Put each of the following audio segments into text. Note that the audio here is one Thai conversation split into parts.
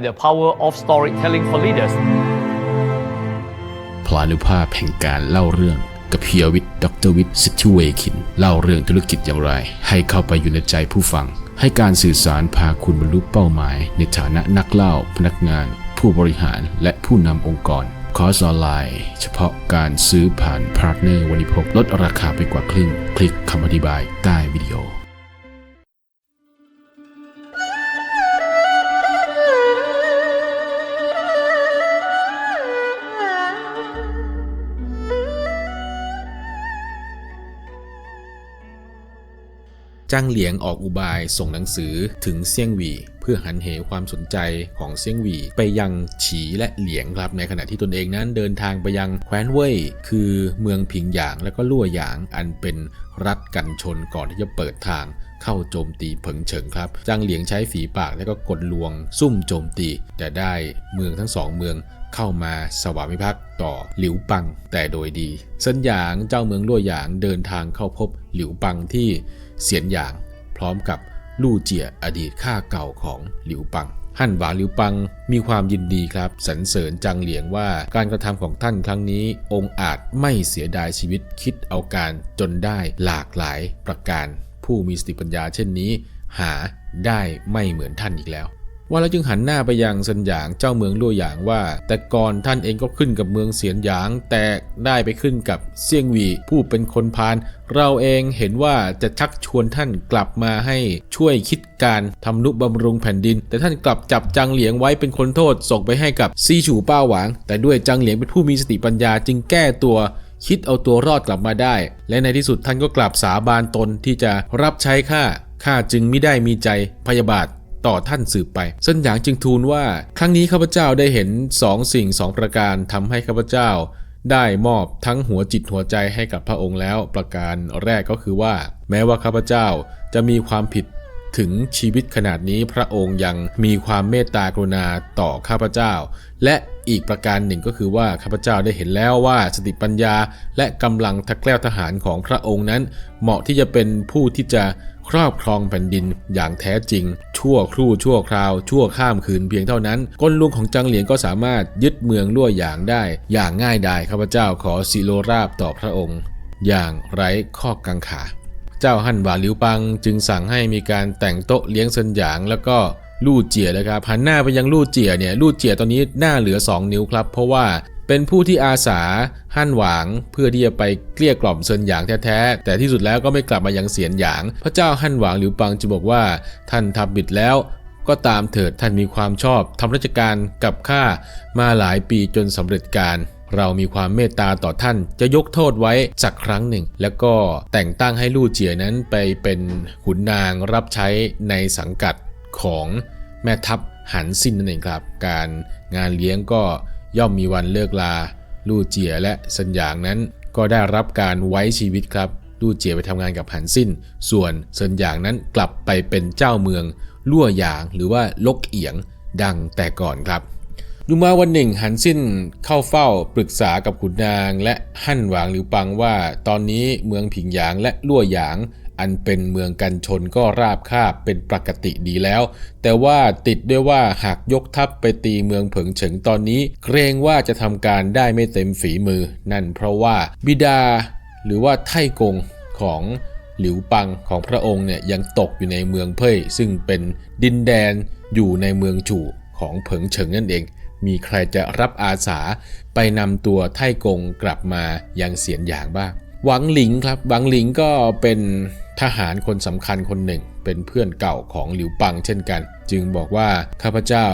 The power of storytelling for leaders. พลานุภาพแห่งการเล่าเรื่องกับเพียวิทย์ดรวิทย์สิทธิเวคิน เล่าเรื่องธุรกิจอย่างไร ให้เข้าไปอยู่ในใจผู้ฟัง ให้การสื่อสารพาคุณบรรลุเป้าหมาย ในฐานะนักเล่า พนักงาน ผู้บริหารและผู้นำองค์กร คอร์สออนไลน์ เฉพาะการซื้อผ่านพาร์ทเนอร์วันนี้พบลดราคาไปกว่าครึ่ง คลิกคำอธิบายใต้วิดีโอ จ้างเหลียงออกอุบายส่งหนังสือถึงเซี่ยงหวี เพื่อหันเหความสนใจของเซี่ยงหวี ไปยังฉีและเหลียงครับ ในขณะที่ตนเองนั้นเดินทางไปยังแคว้นเว่ยคือเมืองผิงหยางและก็ลั่วหยางอันเป็นรัฐกันชนก่อนที่จะเปิดทางเข้าโจมตีเผิงเฉิงครับจ้างเหลียงใช้ฝีปากและก็กลลวง ซุ่มโจมตี แต่ได้เมืองทั้งสองเมืองเข้ามาสวามิภักดิ์ต่อหลิวปังแต่โดยดี เซินหยางเจ้าเมืองลั่วหยางเดินทางเข้าพบหลิวปังที่ เสียนหยาง พร้อมกับลู่เจียอดีตข้าเก่าของหลิวปัง ฮั่นหวาหลิวปังมีความยินดีครับสรรเสริญจังเหลียงว่าการกระทำของท่านครั้งนี้ องค์อาจไม่เสียดายชีวิตคิดเอาการจนได้หลากหลายประการ ผู้มีสติปัญญาเช่นนี้ หาได้ไม่เหมือนท่านอีกแล้ว ว่าแล้วจึงหันหน้าไปยังเซินหยางเจ้าเมืองลั่หยางว่า แต่ก่อนท่านเองก็ขึ้นกับเมืองเสียนหยาง แต่ได้ไปขึ้นกับเซียงหวีผู้เป็นคนพาลเราเองเห็นว่าจะชักชวนท่านกลับมาให้ช่วยคิดการทำนุบำรุงแผ่นดิน แต่ท่านกลับจับจังเหลียงไว้เป็นคนโทษส่งไปให้กับซีฉูป้าหวาง แต่ด้วยจังเหลียงเป็นผู้มีสติปัญญาจึงแก้ตัวคิดเอาตัวรอดกลับมาได้ และในที่สุดท่านก็กลับสาบานตนที่จะรับใช้ข้าข้าจึงไม่ได้มีใจพยาบาท ต่อท่านสืบไปเซินหยางจึงทูลว่า ครั้งนี้ข้าพเจ้าได้เห็นสองสิ่งสองประการทำให้ข้าพเจ้า ได้มอบทั้งหัวจิตหัวใจให้กับพระองค์แล้ว ประการแรกก็คือว่า แม้ว่าข้าพเจ้าจะมีความผิดถึงชีวิตขนาดนี้พระองค์ยังมีความเมตตากรุณาต่อข้าพเจ้า และอีกประการหนึ่งก็คือว่าข้าพเจ้าได้เห็นแล้วว่าสติปัญญา และกำลังทักแกล้วทหารของพระองค์นั้น เหมาะที่จะเป็นผู้ที่จะ ครอบครองแผ่นดินอย่างแท้จริง ชั่วครู่ชั่วคราว ชั่วข้ามคืนเพียงเท่านั้นกลลวงของจังเหลียงก็สามารถยึดเมืองลั่วหยางได้ อย่างง่ายดายข้าพเจ้าขอสิโลราบต่อพระองค์ อย่างไร้ข้อกังขา เจ้าฮั่นหวาหลิวปังจึงสั่งให้มีการแต่งโต๊ะเลี้ยงเซินหยางแล้วก็ลู่เจียนะครับหันหน้าไปยังลู่เจียเนี่ยลู่เจียตอนนี้หน้าเหลือ 2 นิ้วครับ เพราะว่า เป็นผู้ที่อาสาฮั่นหวาง เพื่อที่จะไปเกลี้ยกล่อมเซินหยางแท้ๆแต่ที่สุดแล้วก็ไม่กลับมายังเสียนหยาง พระเจ้าฮั่นหวางหลิวปังจึงบอกว่า ท่านทำบิดแล้วก็ตามเถิดท่านมีความชอบทำราชการกับข้ามาหลายปีจนสำเร็จการ เรามีความเมตตาต่อท่านจะยกโทษไว้สักครั้งหนึ่ง แล้วก็แต่งตั้งให้ลู่เจียนั้นไปเป็นขุนนางรับใช้ในสังกัดของแม่ทัพหันซินนั่นเองครับ การงานเลี้ยงก็ ย่อมมีวันเลิกลา ลู่เจียและสัญญางนั้น ก็ได้รับการไว้ชีวิตครับ ลู่เจียไปทำงานกับหันซินส่วนเซินหยางนั้นกลับไปเป็นเจ้าเมือง ลั่วหยางหรือว่าลกเอียงดังแต่ก่อนครับอยู่มาวันหนึ่งหันสิ้นเข้าเฝ้าปรึกษากับขุนนางและหั่นหวางหลิวปังว่า ตอนนี้เมืองผิงหยางและลั่วหยาง อันเป็นเมืองกันชนก็ราบคาบเป็นปกติดีแล้ว แต่ว่าติดด้วยว่าหากยกทัพไปตีเมืองเผิงเฉิงตอนนี้ เกรงว่าจะทำการได้ไม่เต็มฝีมือ นั่นเพราะว่าบิดา หรือว่าไท่กงของหลิวปังของพระองค์เนี่ยยังตกอยู่ในเมืองเพ่ยซึ่งเป็นดินแดนอยู่ในเมืองจู่ของเผิงเฉิงนั่นเอง มีใครจะรับอาสาไปนำตัวไท่กงกลับมายังเสียนหยางบ้าง หวังหลิงครับหวังหลิงก็เป็นทหารคนสำคัญคนหนึ่ง เป็นเพื่อนเก่าของหลิวปังเช่นกัน จึงบอกว่าข้าพเจ้า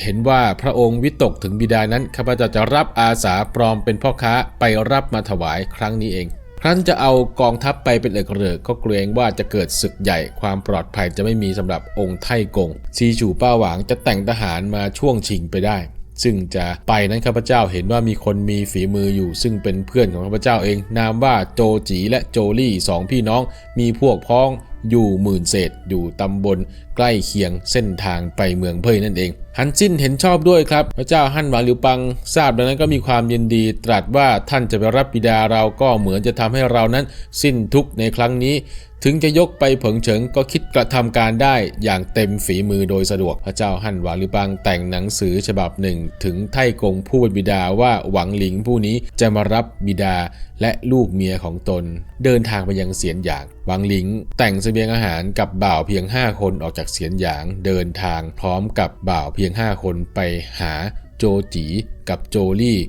เห็นว่าพระองค์วิตกถึงบิดานั้นข้าพเจ้าจะรับอาสาปลอมเป็นพ่อค้าไปรับมาถวายครั้งนี้เอง ครั้นจะเอากองทัพไปเป็นเอกเริกก็เกรงว่าจะเกิดศึกใหญ่ความปลอดภัยจะไม่มีสำหรับองค์ไท่กงซีฉูป้าหวางจะแต่งทหารมาช่วงชิงไปได้ ซึ่งจะไปนั้นข้าพเจ้าเห็นว่ามีคนมีฝีมืออยู่ ซึ่งเป็นเพื่อนของข้าพเจ้าเอง นามว่าโจจีและโจลี่สองพี่น้อง มีพวกพ้องอยู่หมื่นเศษอยู่ตำบลใกล้เคียงเส้นทางไปเมืองเพยนั่นเอง ฮันซินเห็นชอบด้วยครับ พระเจ้าฮั่นหวางหลิวปังทราบดังนั้นก็มีความยินดี ตรัสว่าท่านจะไปรับบิดาเราก็เหมือนจะทำให้เรานั้นสิ้นทุกข์ในครั้งนี้ ถึงจะยกไปเผิงเฉิงก็คิดกระทำการได้อย่างเต็มฝีมือโดยสะดวกพระเจ้าฮั่นหวางหรือปังแต่งหนังสือฉบับหนึ่ง ถึงไท่กงผู้เป็นบิดาว่าหวังหลิงผู้นี้จะมารับบิดาและลูกเมียของตน เดินทางไปยังเสียนหยางหวังหลิงแต่งเสบียงอาหารกับบ่าวเพียง 5 คนออกจากเสียนหยางเดินทางพร้อมกับบ่าวเพียง 5 คนไปหาโจจีกับโจลี่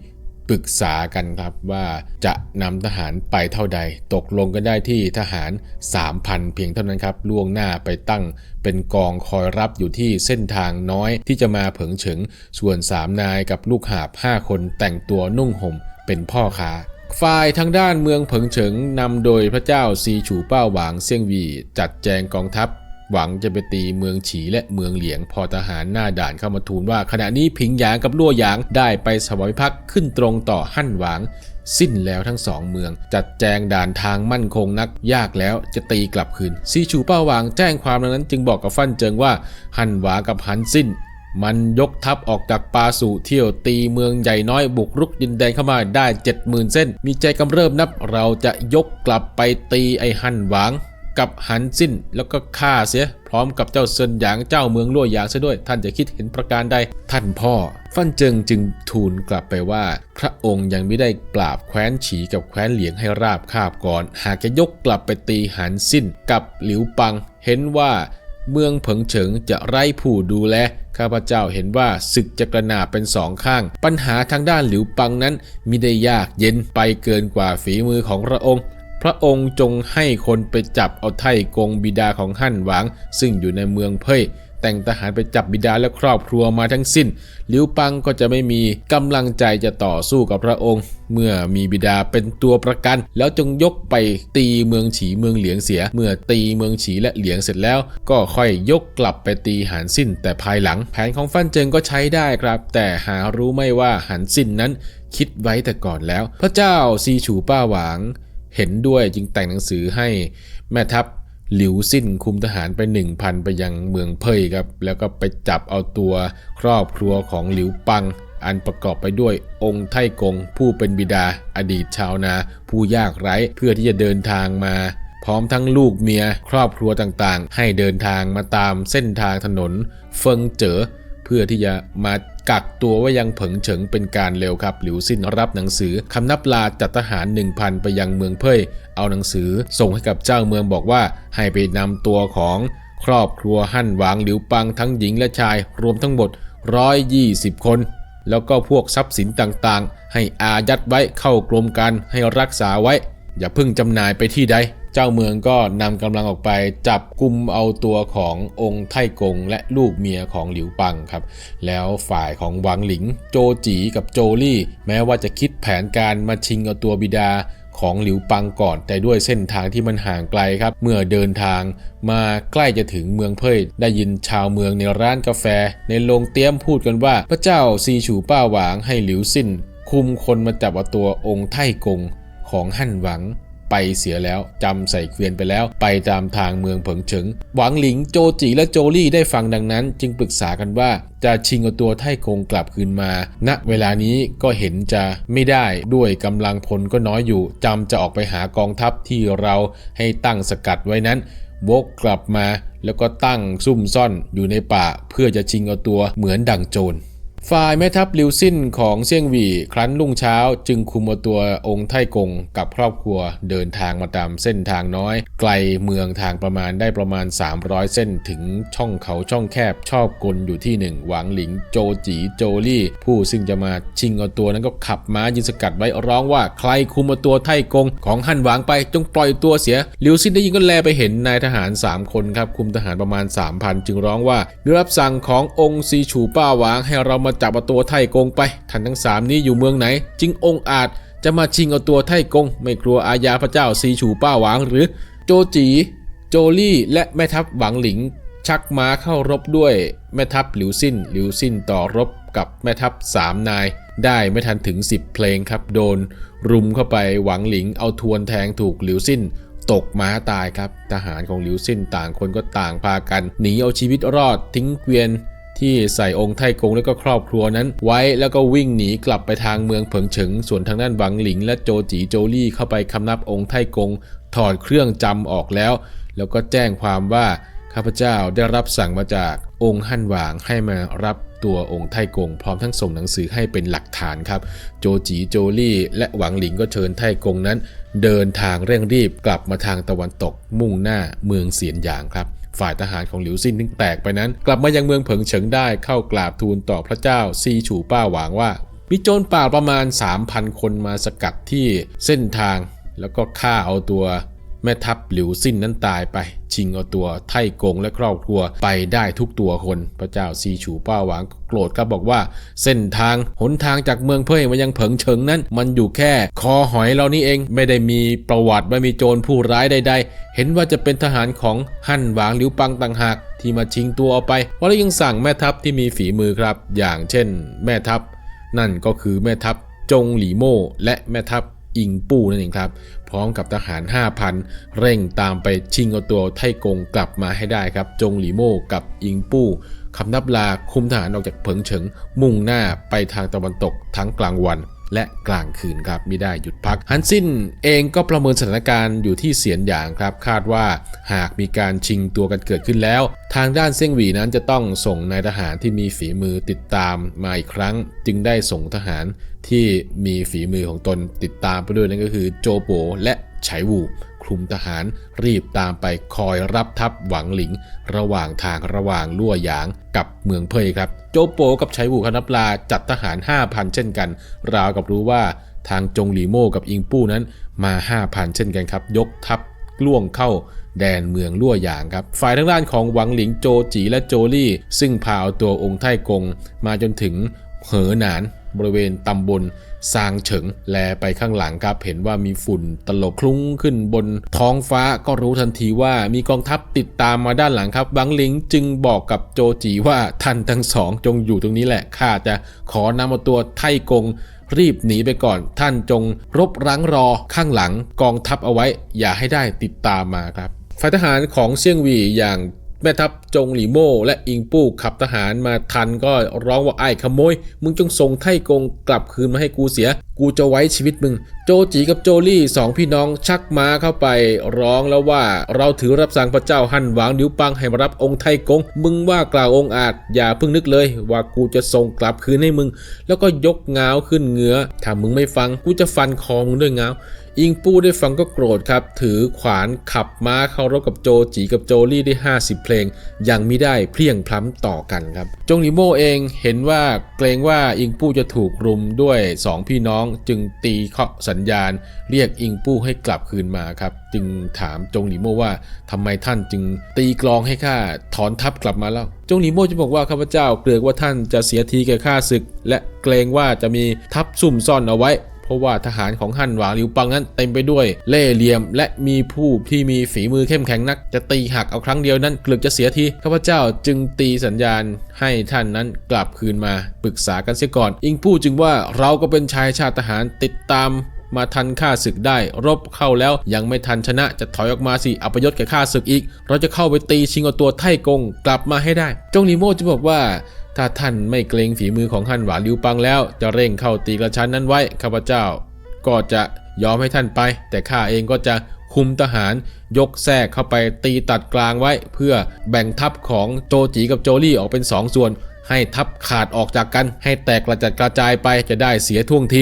ปรึกษากันครับว่าจะนำทหารไปเท่าใด ตกลงกันได้ที่ทหาร 3,000 เพียงเท่านั้นครับ ล่วงหน้าไปตั้งเป็นกองคอยรับอยู่ที่เส้นทางน้อยที่จะมาเผิงเฉิง ส่วน 3 นายกับลูกหาบ 5 คนแต่งตัวนุ่งห่มเป็นพ่อค้าฝ่ายทางด้านเมืองเผิงเฉิงนำโดยพระเจ้าซีฉูเป้าหวางเซี่ยงวีจัดแจงกองทัพ หวังจะไปตีเมืองฉีและเมืองเหลียง พอทหารหน้าด่านเข้ามาทูลว่า ขณะนี้ผิงหยางกับลั่วหยางได้ไปสวามิภักดิ์ขึ้นตรงต่อหั่นหวาง สิ้นแล้วทั้งสองเมือง จัดแจงด่านทางมั่นคงนักยากแล้วจะตีกลับคืนซีชูเป้าหวางแจ้งความดังนั้นจึงบอกกับฟั่นเจิงว่าหั่นหวากับหันสิ้นมันยกทัพออกจากปาสู่เที่ยวตีเมืองใหญ่น้อยบุกรุกดินแดนเข้ามาได้เจ็ดหมื่นเส้น มีใจกำเริบนับเราจะยกกลับไปตีไอ้หันหวาง กับหันสิ้นแล้วก็ฆ่าเสีย พร้อมกับเจ้าเซินหยางเจ้าเมืองลั่วหยางซะด้วย ท่านจะคิดเห็นประการใด ท่านพ่อ ฟั่นเจิงจึงทูลกลับไปว่า พระองค์ยังไม่ได้ปราบแคว้นฉีกับแคว้นเหลียงให้ราบคาบก่อน หากจะยกกลับไปตีหันสิ้นกับหลิวปัง เห็นว่าเมืองเผิงเฉิงจะไร้ผู้ดูแล ข้าพเจ้าเห็นว่าศึกจะกระหนาบเป็นสองข้าง ปัญหาทางด้านหลิวปังนั้นมิได้ยากเย็นไปเกินกว่าฝีมือของพระองค์ พระองค์จงให้คนไปจับเอาไถ่กงบิดาของฮั่นหวาง ซึ่งอยู่ในเมืองเพ่ยแต่งทหารไปจับบิดาและครอบครัวมาทั้งสิ้นหลิวปังก็จะไม่มีกำลังใจจะต่อสู้กับพระองค์ เมื่อมีบิดาเป็นตัวประกัน แล้วจงยกไปตีเมืองฉีเมืองเหลียงเสีย เมื่อตีเมืองฉีและเหลียงเสร็จแล้ว ก็ค่อยยกกลับไปตีหานสิ้น แต่ภายหลังแผนของฟั่นเจิงก็ใช้ได้ครับ แต่หารู้ไม่ว่าหานสิ้นนั้นคิดไว้แต่ก่อนแล้ว พระเจ้าซีฉูป้าหวาง เห็นด้วยจึงแต่งหนังสือให้แม่ทัพหลิวสิ้นคุมทหารไป 1,000 ไปยังเมืองเพยครับ แล้วก็ไปจับเอาตัวครอบครัวของหลิวปัง อันประกอบไปด้วยองค์ไท่กง ผู้เป็นบิดาอดีตชาวนา ผู้ยากไร้เพื่อที่จะเดินทางมา พร้อมทั้งลูกเมีย ครอบครัวต่างๆ ให้เดินทางมาตามเส้นทางถนน เฟิงเจ๋อเพื่อที่จะมา กักตัวไว้ยังเผิงเฉิงเป็นการเร็วครับหลิวซินรับหนังสือคำนับลาจัดทหาร 1,000 ไปยังเมืองเพ่ยเอาหนังสือส่งให้กับเจ้าเมืองบอกว่าให้ไปนำตัวของครอบครัวหั่นหวางหลิวปังทั้งหญิงและชายรวมทั้งหมด 120 คน แล้วก็พวกทรัพย์สินต่างๆ ให้อายัดไว้เข้ากรมการให้รักษาไว้ อย่าเพิ่งจำหน่ายไปที่ใด เจ้าเมืองก็นำกำลังออกไปจับกลุ่มเอาตัวขององค์ไท่กงและลูกเมียของหลิวปังครับ แล้วฝ่ายของหวังหลิง โจจีกับโจลี่ แม้ว่าจะคิดแผนการมาชิงเอาตัวบิดาของหลิวปังก่อน แต่ด้วยเส้นทางที่มันห่างไกลครับ เมื่อเดินทางมาใกล้จะถึงเมืองเพ่ยได้ยินชาวเมืองในร้านกาแฟ ในโรงเตี้ยมพูดกันว่า พระเจ้าซีฉูป้าหวางให้หลิวซินคุมคนมาจับเอาตัวองค์ไท่กงของหั่นหวัง ไปเสียแล้วจำใส่เกวียนไปแล้ว ไปตามทางเมืองเผิงเฉิง หวังหลิงโจจีและโจลี่ได้ฟังดังนั้น จึงปรึกษากันว่าจะชิงเอาตัวไท่กงกลับคืนมา ณ เวลานี้ก็เห็นจะไม่ได้ด้วยกำลังพลก็น้อยอยู่จำจะออกไปหากองทัพที่เราให้ตั้งสกัดไว้นั้นวกกลับมาแล้วก็ตั้งซุ่มซ่อนอยู่ในป่าเพื่อจะชิงเอาตัวเหมือนดังโจร ฝ่ายแม่ทัพลิวซินของเซี่ยงหวี่ครั้นรุ่งเช้าจึงคุมเอาตัวองค์ไท่กงกับครอบครัวเดินทางมาตามเส้นทางน้อย ไกลเมืองทางประมาณได้ประมาณ 300 เส้นถึงช่องเขาช่องแคบชอบกลอยู่ที่หนึ่งหวังหลิงโจจีโจลี่ ผู้ซึ่งจะมาชิงเอาตัวนั้นก็ขับม้ายืนสกัดไว้ร้องว่าใครคุมเอาตัวไท่กงของฮั่นหวางไปจงปล่อยตัวเสียลิวซินได้ยินก็แลไปเห็นนายทหาร 3 คนครับคุมทหารประมาณ 3,000 จึงร้องว่าได้รับสั่งขององค์ซีฉูป้าหวางให้เรามาจับเอาตัวไท่กงไปท่านทั้งสามนี้อยู่เมืองไหนจึงองอาจจะมาชิงเอาตัวไท่กง ไม่กลัวอาญาพระเจ้าซีฉูป้าหวางหรือโจจีโจลี่และแม่ทัพหวังหลิง ชักม้าเข้ารบด้วยแม่ทัพหลิวซินหลิวซินต่อรบกับแม่ทัพสามนาย ได้ไม่ทันถึง 10 เพลงครับโดน รุมเข้าไปหวังหลิงเอาทวนแทงถูกหลิวซินตกม้าตายครับ ทหารของหลิวซินต่างคนก็ต่างพากัน หนีเอาชีวิตรอดทิ้งเกวียน ที่ใส่องค์ไท่กงและก็ครอบครัวนั้น ไว้แล้วก็วิ่งหนีกลับไปทางเมืองเผิงเฉิง ส่วนทางด้านหวังหลิง และโจจีโจลี่เข้าไปคำนับองค์ไท่กง ถอดเครื่องจำออกแล้ว แล้วก็แจ้งความว่าข้าพเจ้าได้รับสั่งมาจากองค์ฮั่นหวางให้มารับตัวองค์ไทกง พร้อมทั้งส่งหนังสือให้เป็นหลักฐานครับ โจจีโจลี่และหวังหลิงก็เชิญไทกงนั้น เดินทางเร่งรีบกลับมาทางตะวันตกมุ่งหน้าเมืองเสียนหยางครับ ฝ่ายทหารของหลิวซินที่แตกไปนั้น กลับมายังเมืองเผิงเฉิงได้เข้ากราบทูลต่อพระเจ้าซีฉูป้าหวางว่า มีโจรป่าประมาณ 3,000 คนมาสกัดที่เส้นทาง แล้วก็ฆ่าเอาตัว แม่ทัพหลิวซินนั้นตายไป ชิงเอาตัวไท่กงและครอบครัวไปได้ทุกตัวคน พระเจ้าซีฉูป้าหวางโกรธครับบอกว่า เส้นทางหนทางจากเมืองเพ่ยมายังเผิงเฉิงนั้น มันอยู่แค่คอหอยเรานี่เองไม่ได้มีประวัติไม่มีโจรผู้ร้ายใด ๆ เห็นว่าจะเป็นทหารของฮั่นหวางหลิวปังต่างหาก ที่มาชิงตัวเอาไปเพราะแล้วยังสั่งแม่ทัพที่มีฝีมือครับ อย่างเช่น แม่ทัพ นั่นก็คือแม่ทัพจงหลีโม่และแม่ทัพอิงปูนั่นเองครับ ร้อมกับทหาร 5,000 เร่งตามไปชิงเอาตัวไทกงกลับมาให้ได้ครับ จงหลีโม่กับอิงปู้คำนับลาคุมทหารออกจากเผิงเฉิง มุ่งหน้าไปทางตะวันตกทั้งกลางวัน และกลางคืนครับไม่ได้หยุดพัก ฮันซินเองก็ประเมินสถานการณ์อยู่ที่เสียนหยางครับคาดว่าหากมีการชิงตัวกันเกิดขึ้นแล้ว ทางด้านเซี่ยงหวีนั้นจะต้องส่งนายทหารที่มีฝีมือติดตามมาอีกครั้ง จึงได้ส่งทหารที่มีฝีมือของตนติดตามไปด้วยนั่นก็คือโจโปและไฉวู คลุมทหารรีบตามไปคอยรับทัพหวังหลิง ระหว่างทางระหว่างลั่วหยางกับเมืองเพยครับ โจโปกับไฉวูคนับลาจัดทหาร 5,000 เช่นกัน ราวกับรู้ว่าทางจงหลีโม่กับอิงปู้นั้นมา 5,000 เช่นกันครับ ยกทัพล่วงเข้าแดนเมืองลั่วหยางครับ ฝ่ายทางด้านของหวังหลิงโจจีและโจลี่ ซึ่งพาเอาตัวองค์ไทกง มาจนถึงเหอหนาน บริเวณตำบล ซางเฉิง แลไปข้างหลังครับ เห็นว่ามีฝุ่นตลบคลุ้งขึ้นบนท้องฟ้าก็รู้ทันทีว่ามีกองทัพติดตามมาด้านหลังครับหวังหลิงจึงบอกกับโจจีว่าท่านทั้งสองจงอยู่ตรงนี้แหละข้าจะขอนำเอาตัวไทกงรีบหนีไปก่อนท่านจงรบรั้งรอข้างหลังกองทัพเอาไว้ อย่าให้ได้ติดตามมาครับฝ่ายทหารของเซี่ยงวีอย่าง แม่ทัพจงหลีโม่และอิงปู้ขับทหารมาทันก็ร้องว่าไอ้ขโมย มึงจงส่งไท่กงกลับคืนมาให้กูเสีย กูจะไว้ชีวิตมึง โจจีกับโจลี่สองพี่น้องชักม้าเข้าไป ร้องแล้วว่าเราถือรับสั่งพระเจ้าหันหวางนิ้วปังให้มารับองค์ไทกง มึงว่ากล่าวองค์อาจ อย่าเพิ่งนึกเลย ว่ากูจะส่งกลับคืนให้มึง แล้วก็ยกเงาขึ้นเงือถ้ามึงไม่ฟังกูจะฟันคอมึงด้วยเงา อิงปู้ได้ฟังก็โกรธครับ ถือขวานขับม้าเข้ารบกับโจจีกับโจลี่ได้ 50 เพลง ยังไม่ได้เพลียงพล้ำต่อกันครับ จงหลีโม่เองเห็นว่าเกรงว่าอิงปู้จะถูกรุมด้วย 2 พี่น้องจึงตีเคาะสัญญาณ เรียกอิงปู้ให้กลับคืนมาครับ จึงถามจงหลีโม่ว่าทำไมท่านจึงตีกลองให้ข้าถอนทัพกลับมาแล้วจงหลีโม่จะบอกว่าข้าพเจ้าเกรงว่าท่านจะเสียทีแก่ข้าศึก และเกรงว่าจะมีทัพซุ่มซ่อนเอาไว้ เพราะว่าทหารของฮั่นหวาหลิวปังนั้นเต็มไปด้วยเล่เหลี่ยม และมีผู้ที่มีฝีมือเข้มแข็งนัก จะตีหักเอาครั้งเดียวนั้นเกลือกจะเสียทีข้าพเจ้าจึงตีสัญญาณให้ท่านนั้นกลับคืนมาปรึกษากันเสียก่อน อิงผู้จึงว่าเราก็เป็นชายชาติทหารติดตามมาทันข้าศึกได้ รบเข้าแล้วยังไม่ทันชนะจะถอยออกมาสิอัปยศแก่ข้าศึกอีก เราจะเข้าไปตีชิงเอาตัวไท่กงกลับมาให้ได้ จงนีโม่จะบอกว่า ถ้าท่านไม่เกรงฝีมือของฮั่นหวาลิวปังแล้ว จะเร่งเข้าตีกระชั้นนั้นไว้ข้าพเจ้า ก็จะยอมให้ท่านไป แต่ข้าเองก็จะคุมทหารยกแทรกเข้าไปตีตัดกลางไว้ เพื่อแบ่งทัพของโจจีกับโจลี่ออกเป็นสองส่วน ให้ทัพขาดออกจากกัน ให้แตกกระจัดกระจายไปจะได้เสียท่วงที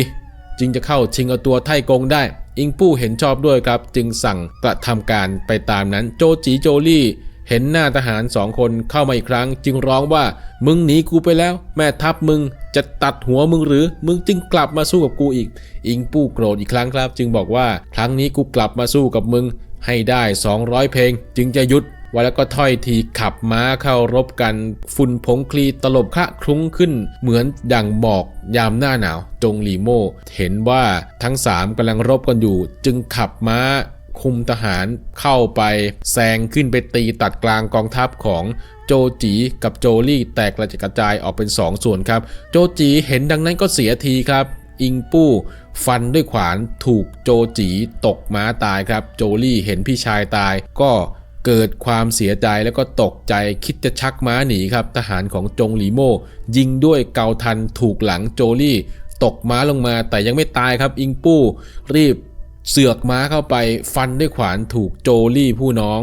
จึงจะเข้าชิงเอาตัวไท่กงได้ อิงปู้เห็นชอบด้วยครับ จึงสั่งกระทำการไปตามนั้นโจจีโจลี่ เห็นหน้าทหารสองคนเข้ามาอีกครั้ง จึงร้องว่ามึงหนีกูไปแล้ว แม่ทัพมึงจะตัดหัวมึงหรือ มึงจึงกลับมาสู้กับกูอีก อิงปู้โกรธอีกครั้งครับ จึงบอกว่าครั้งนี้กูกลับมาสู้กับมึง ให้ได้ 200 เพลง จึงจะหยุดว่าแล้วก็ถ้อยทีขับม้าเข้ารบกัน ฝุ่นผงคลีตลบคะคลุ้งขึ้น เหมือนดังหมอกยามหน้าหนาว จงหลีโม่เห็นว่าทั้งสามกำลังรบกันอยู่ จึงขับม้า คุมทหารเข้าไปแซงขึ้นไปตีตัดกลางกองทัพของโจจีกับโจลี่แตกกระจกระจายออกเป็น 2 ส่วนครับ โจจีเห็นดังนั้นก็เสียทีครับ อิงปู้ฟันด้วยขวานถูกโจจีตกม้าตายครับ โจลี่เห็นพี่ชายตายก็เกิดความเสียใจแล้วก็ตกใจคิดจะชักม้าหนีครับ ทหารของจงหลีโม่ยิงด้วยเกาทันถูกหลังโจลี่ ตกม้าลงมาแต่ยังไม่ตายครับ อิงปู้รีบ เสือกม้าเข้าไปฟันด้วยขวานถูกโจลี่ผู้น้อง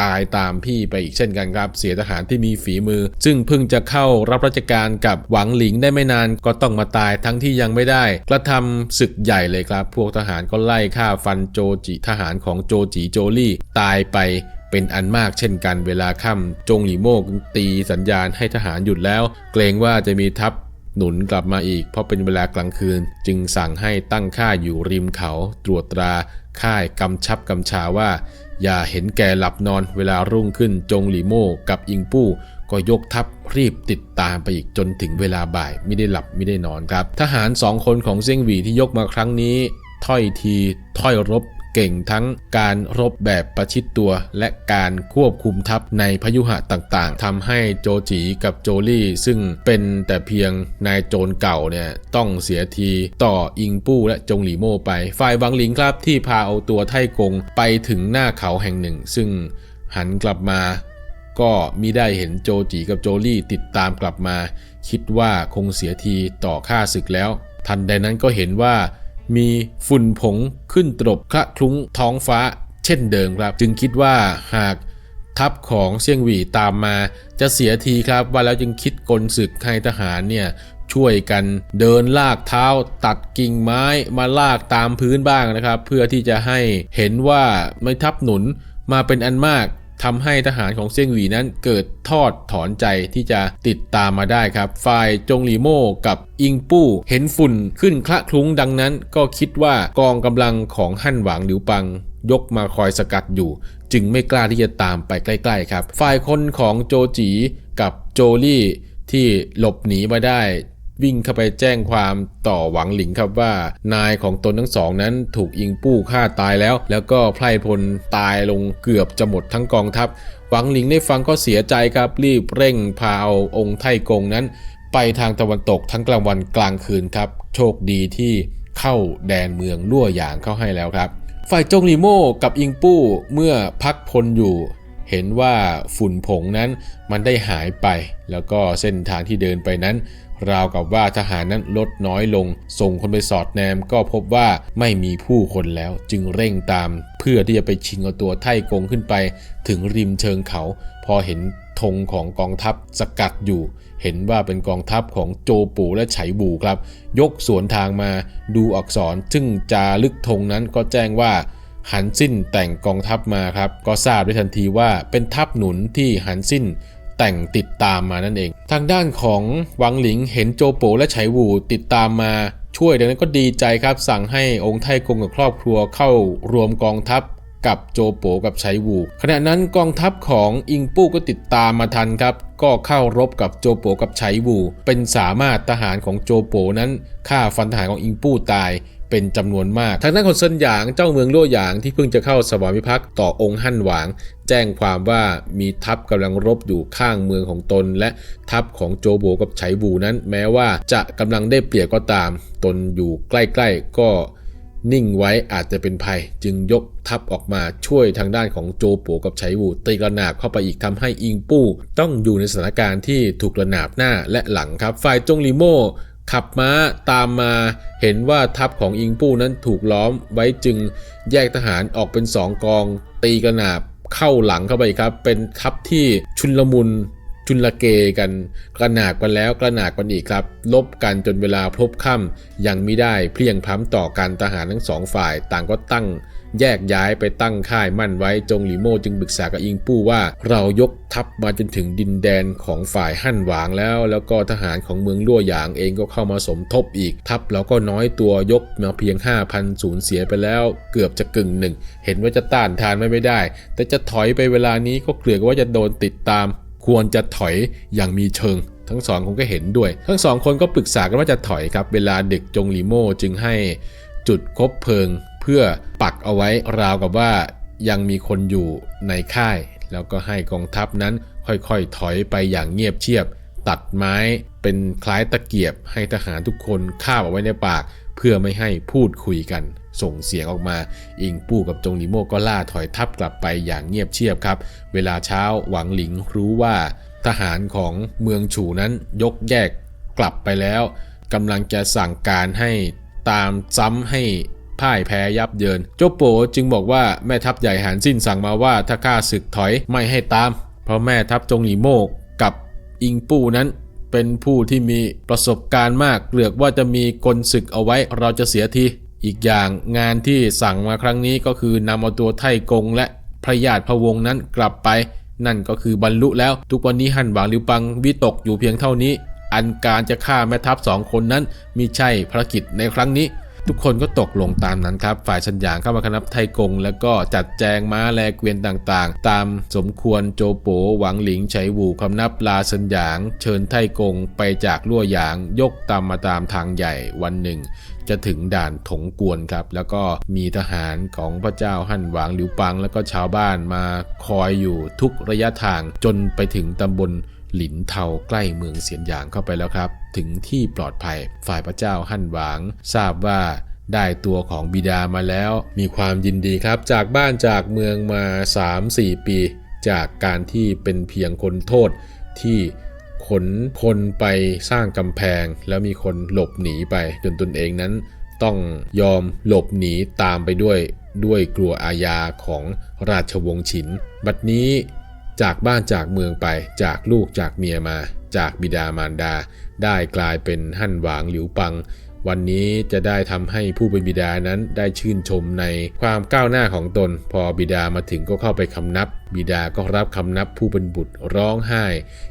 ตายตามพี่ไปอีกเช่นกันครับ เสียทหารที่มีฝีมือ ซึ่งเพิ่งจะเข้ารับราชการกับหวังหลิงได้ไม่นานก็ต้องมาตายทั้งที่ยังไม่ได้ กระทำศึกใหญ่เลยครับ พวกทหารก็ไล่ฆ่าฟันโจจิทหารของโจจิโจลี่ ตายไปเป็นอันมากเช่นกันเวลาค่ำจงหลีโมกตีสัญญาณให้ทหารหยุดแล้ว เกรงว่าจะมีทัพ หนุนกลับมาอีก เพราะเป็นเวลากลางคืน จึงสั่งให้ตั้งค่ายอยู่ริมเขาตรวจตราค่ายกำชับกำชาว่า อย่าเห็นแก่หลับนอนเวลารุ่งขึ้นจงหลีโม่กับอิงปู้ก็ยกทัพรีบติดตามไปอีกจนถึงเวลาบ่ายไม่ได้หลับไม่ได้นอนครับ ทหารสองคนของเซี่ยงหวีที่ยกมาครั้งนี้ ถ้อยทีถ้อยรบ เก่งทั้งการรบแบบประชิดตัวและการควบคุมทัพในพยุหะต่างๆทำให้โจจีกับโจลี่ ซึ่งเป็นแต่เพียงนายโจรเก่าเนี่ยต้องเสียทีต่ออิงปู้และจงหลีโม่ไป ฝ่ายวังหลิงครับที่พาเอาตัวไทกงไปถึงหน้าเขาแห่งหนึ่ง ซึ่งหันกลับมาก็มิได้เห็นโจจีกับโจลี่ติดตามกลับมา คิดว่าคงเสียทีต่อค่าศึกแล้ว ทันใดนั้นก็เห็นว่า มีฝุ่นผงขึ้นตรบคละคลุ้งท้องฟ้าเช่นเดิมครับ จึงคิดว่าหากทัพของเซี่ยงหวี่ตามมา จะเสียทีครับว่าแล้วจึงคิดกลศึกให้ทหารเนี่ยช่วยกันเดินลากเท้าตัดกิ่งไม้มาลากตามพื้นบ้างนะครับ เพื่อที่จะให้เห็นว่าไม่ทัพหนุนมาเป็นอันมาก ทำให้ทหารของเซี่ยงหวีนั้นเกิดทอดถอนใจที่จะติดตามมาได้ครับ ฝ่ายจงหลีโม่กับอิงปู้เห็นฝุ่นขึ้นคละคลุ้งดังนั้น ก็คิดว่ากองกำลังของฮั่นหวางหลิวปัง ยกมาคอยสกัดอยู่ จึงไม่กล้าที่จะตามไปใกล้ ๆ ครับ ฝ่ายคนของโจจีกับโจลี่ที่หลบหนีมาได้ วิ่งเข้าไปแจ้งความต่อหวังหลิงครับว่า นายของตนทั้งสองนั้นถูกอิงปู้ฆ่าตายแล้ว แล้วก็ไพร่พลตายลงเกือบจะหมดทั้งกองทัพหวังหลิงได้ฟังก็เสียใจครับรีบเร่งพาเอาองค์ไทกงนั้น ไปทางตะวันตกทั้งกลางวันกลางคืนครับ โชคดีที่เข้าแดนเมืองลั่วหยางเข้าให้แล้วครับ ฝ่ายจงลีโม่กับอิงปู้เมื่อพักพลอยู่ เห็นว่าฝุ่นผงนั้นมันได้หายไป แล้วก็เส้นทางที่เดินไปนั้น ราวกับว่าทหารนั้นลดน้อยลง ส่งคนไปสอดแนมก็พบว่าไม่มีผู้คนแล้วจึงเร่งตาม เพื่อที่จะไปชิงเอาตัวไท่กงขึ้นไป ถึงริมเชิงเขา พอเห็นธงของกองทัพสกัดอยู่ เห็นว่าเป็นกองทัพของโจปูและไฉบูครับ ยกสวนทางมาดูอักษรซึ่งจารึกธงนั้นก็แจ้งว่าหันสิ้นแต่งกองทัพมาครับ ก็ทราบได้ทันทีว่าเป็นทัพหนุนที่หันสิ้น แต่งติดตามมานั่นเอง ทางด้านของหวังหลิงเห็นโจโปและไฉวูติดตามมาช่วยดังนั้นก็ดีใจครับ สั่งให้องค์ไทกงกับครอบครัวเข้ารวมกองทัพกับโจโปกับไฉวู ขณะนั้นกองทัพของอิงปู้ก็ติดตามมาทันครับ ก็เข้ารบกับโจโปกับไฉวู เป็นสามารถทหารของโจโปนั้นฆ่าฟันทหารของอิงปู้ตาย เป็นจำนวนมาก ทางด้านของเซินหยางเจ้าเมืองล่วหยางที่เพิ่งจะเข้าสวามิภักดิ์ต่อองค์ฮั่นหวาง แจ้งความว่ามีทัพกำลังรบอยู่ข้างเมืองของตน และทัพของโจโบกับไฉบูนั้น แม้ว่าจะกำลังได้เปรียบก็ตาม ตนอยู่ใกล้ๆก็นิ่งไว้อาจจะเป็นภัย จึงยกทัพออกมาช่วยทางด้านของโจโปกับไฉบูตีกระนาบเข้าไปอีกทำให้อิงปู้ ต้องอยู่ในสถานการณ์ที่ถูกกระนาบหน้าและหลังครับ ฝ่ายจงลีโม่ ขับม้าตามมาเห็นว่าทัพของอิงปู้นั้นถูกล้อมไว้จึงแยกทหารออกเป็นสองกอง ตีกระนาบเข้าหลังเข้าไปครับ เป็นทัพที่ชุนลมุนจุนละเกกันกระหนาบกันแล้วกระหนาบกันอีกครับ ลบกันจนเวลาพบค่ำยังไม่ได้เพียงพล้ำต่อกันทหารทั้งสองฝ่าย ต่างก็ตั้ง แยกย้ายไปตั้งค่ายมั่นไว้จงหลีโม่จึงปรึกษากับอิงปู้ว่า เรายกทัพมาจนถึงดินแดนของฝ่ายฮั่นหวางแล้ว แล้วก็ทหารของเมืองลั่วหยางเองก็เข้ามาสมทบอีก ทัพเราก็น้อยตัวยกมาเพียง 5,000 สูญเสียไปแล้ว เกือบจะกึ่งหนึ่ง เห็นว่าจะต้านทานไม่ไม่ได้ แต่จะถอยไปเวลานี้ก็เกลือว่าจะโดนติดตาม ควรจะถอยอย่างมีเชิงทั้งสองคนก็เห็นด้วย ทั้งสองคนก็ปรึกษากันว่าจะถอยครับ เวลาดึกจงลีโม่จึงให้จุดคบเพลิง พื่อปักเอาไว้ราวกับว่ายังมีคนอยู่ในค่าย แล้วก็ให้กองทัพนั้นค่อยๆถอยไปอย่างเงียบเชียบ ตัดไม้เป็นคล้ายตะเกียบ ให้ทหารทุกคนคาบเอาไว้ในปาก เพื่อไม่ให้พูดคุยกัน ส่งเสียงออกมา อิงปู้กับจงหลีโม่ก็ล่าถอยทัพกลับไปอย่างเงียบเชียบครับ เวลาเช้าหวังหลิงรู้ว่า ทหารของเมืองฉูนั้นยกแยกกลับไปแล้วกำลังจะสั่งการให้ตามซ้ำให้ พ่ายแพ้ยับเยิน โจโปจึงบอกว่าแม่ทัพใหญ่หานสิ้นสั่งมาว่าถ้าข้าศึกถอยไม่ให้ตาม เพราะแม่ทัพจงหลีโมกกับอิงปู้นั้นเป็นผู้ที่มีประสบการณ์มากเกลือกว่าจะมีกลศึกเอาไว้เราจะเสียที อีกอย่างงานที่สั่งมาครั้งนี้ก็คือนำเอาตัวไทกงและพระญาติพระวงศ์นั้นกลับไป นั่นก็คือบรรลุแล้ว ทุกวันนี้ฮั่นหวางลิวปังวิตกอยู่เพียงเท่านี้ อันการจะฆ่าแม่ทัพสองคนนั้นมิใช่ภารกิจในครั้งนี้ ทุกคนก็ตกลงตามนั้นครับ ฝ่ายชันหยางเข้ามาคณับไทกง แล้วก็จัดแจงม้าแลเกวียนต่างๆ ตามสมควรโจโปหวังหลิงไฉวูคำนับลาชันหยาง เชิญไทกงไปจากลั่วหยาง ยกตามมาตามทางใหญ่วันหนึ่ง จะถึงด่านถงกวนครับ แล้วก็มีทหารของพระเจ้าฮั่นหวางหลิวปัง แล้วก็ชาวบ้านมาคอยอยู่ทุกระยะทางจนไปถึงตำบล หลินเทาใกล้เมืองเสียนหยางเข้าไปแล้วครับ ถึงที่ปลอดภัยฝ่ายพระเจ้าฮั่นหวาง ทราบว่าได้ตัวของบิดามาแล้ว มีความยินดีครับ จากบ้านจากเมืองมา 3-4 ปี จากการที่เป็นเพียงคนโทษที่ขนคนไปสร้างกำแพง แล้วมีคนหลบหนีไป จนตนเองนั้น ต้องยอมหลบหนีตามไปด้วยด้วยกลัวอาญาของราชวงศ์ฉิน บัดนี้ จากบ้านจากเมืองไป จากลูกจากเมียมา จากบิดามารดา ได้กลายเป็นหั่นหวางหลิวปัง วันนี้จะได้ทำให้ผู้เป็นบิดานั้นได้ชื่นชมในความก้าวหน้าของตน พอบิดามาถึงก็เข้าไปคำนับ บิดาก็รับคำนับผู้เป็นบุตรร้องไห้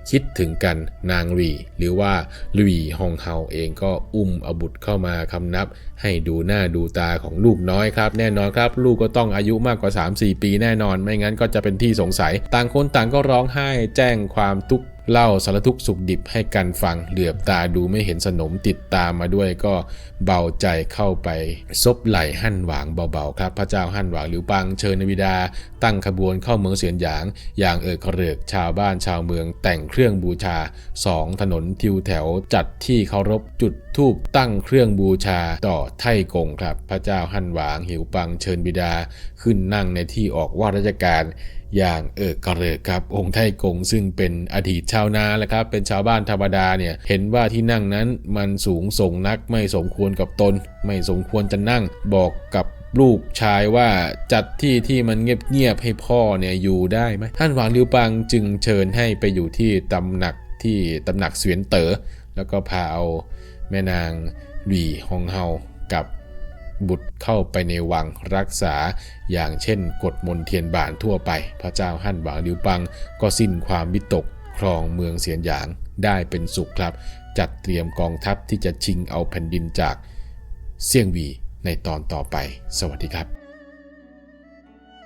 คิดถึงกันนางหลีหรือว่าหลีฮองเฮาเองก็อุ้มเอาบุตรเข้ามาคำนับ ให้ดูหน้าดูตาของลูกน้อยครับ แน่นอนครับ ลูกก็ต้องอายุมากกว่า 3-4 ปีแน่นอน ไม่งั้นก็จะเป็นที่สงสัย ต่างคนต่างก็ร้องไห้แจ้งความทุกข์ เล่าสารทุกข์สุขดิบให้กันฟังเหลือบตาดูไม่เห็นสนมติดตามมาด้วยก็เบาใจเข้าไปซบไหล่หั่นหวางเบาๆครับ พระเจ้าหั่นหวางหลิวปังเชิญนวิดา ตั้งขบวนเข้าเมืองเสียนหยาง อย่างเอิกกระเริกชาวบ้านชาวเมืองแต่งเครื่องบูชาสองถนนทิวแถวจัดที่เคารพจุดทูบตั้งเครื่องบูชาต่อไทกงครับ พระเจ้าหั่นหวางหิวปังเชิญบิดาขึ้นนั่งในที่ออกว่าราชการ อย่างเอิกกระเริกครับ องค์ไทกงซึ่งเป็นอดีตชาวนาแหละครับ เป็นชาวบ้านธรรมดาเนี่ย เห็นว่าที่นั่งนั้นมันสูงส่งนักไม่สมควรกับตน ไม่สมควรจะนั่งบอกกับลูกชายว่าจัดที่ที่มันเงียบๆให้พ่อเนี่ยอยู่ได้ไหมท่านหวางลิวปังจึงเชิญให้ไปอยู่ที่ตำหนักที่ตำหนักเสวียนเต๋อแล้วก็พาเอาแม่นางหลี่ฮองเฮากับ บุตรเข้าไปในวังรักษา อย่างเช่นกฎมนเทียนบานทั่วไป พระเจ้าฮั่นหวางลิวปัง ก็สิ้นความวิตกครองเมืองเสียนหยางได้เป็นสุขครับ จัดเตรียมกองทัพที่จะชิงเอาแผ่นดินจากเซี่ยงวีในตอนต่อไป สวัสดีครับ